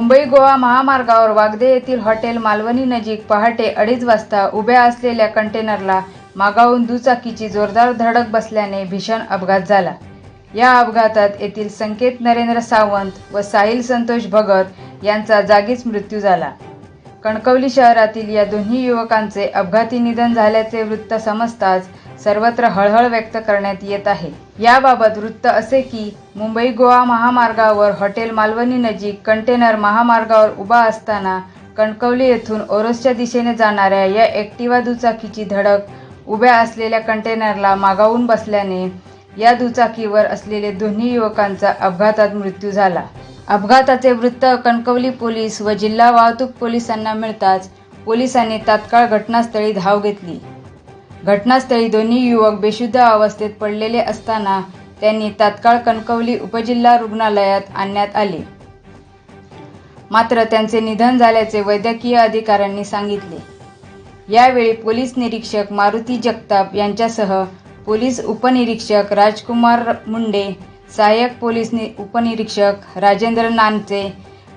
मुंबई गोवा महामार्गावर वागदे येथील हॉटेल मालवणी नजीक पहाटे अडीच वाजता उभ्या असलेल्या कंटेनरला मागाहून दुचाकीची जोरदार धडक बसल्याने भीषण अपघात झाला. या अपघातात येथील संकेत नरेंद्र सावंत व साहिल संतोष भगत यांचा जागीच मृत्यू झाला. कणकवली शहरातील या दोन्ही युवकांचे अपघाती निधन झाल्याचे वृत्त समजताच सर्वत्र हळहळ व्यक्त करण्यात येत आहे. याबाबत वृत्त असे की मुंबई गोवा महामार्गावर हॉटेल मालवणी नजीक कंटेनर महामार्गावर उभा असताना कणकवली येथून ओरोसच्या दिशेने जाणाऱ्या या ॲक्टिवा दुचाकीची धडक उभ्या असलेल्या कंटेनरला मागावून बसल्याने या दुचाकीवर असलेले दोन्ही युवकांचा अपघातात मृत्यू झाला. अपघाताचे वृत्त कणकवली पोलीस व जिल्हा वाहतूक पोलिसांना मिळताच पोलिसांनी तात्काळ घटनास्थळी धाव घेतली. घटनास्थळी दोन्ही युवक बेशुद्ध अवस्थेत पडलेले असताना त्यांनी तात्काळ कणकवली उपजिल्हा रुग्णालयात आणण्यात आले. मात्र त्यांचे निधन झाल्याचे वैद्यकीय अधिकाऱ्यांनी सांगितले. यावेळी पोलीस निरीक्षक मारुती जगताप यांच्यासह पोलीस उपनिरीक्षक राजकुमार मुंडे सहाय्यक पोलीस नि उपनिरीक्षक राजेंद्र नानचे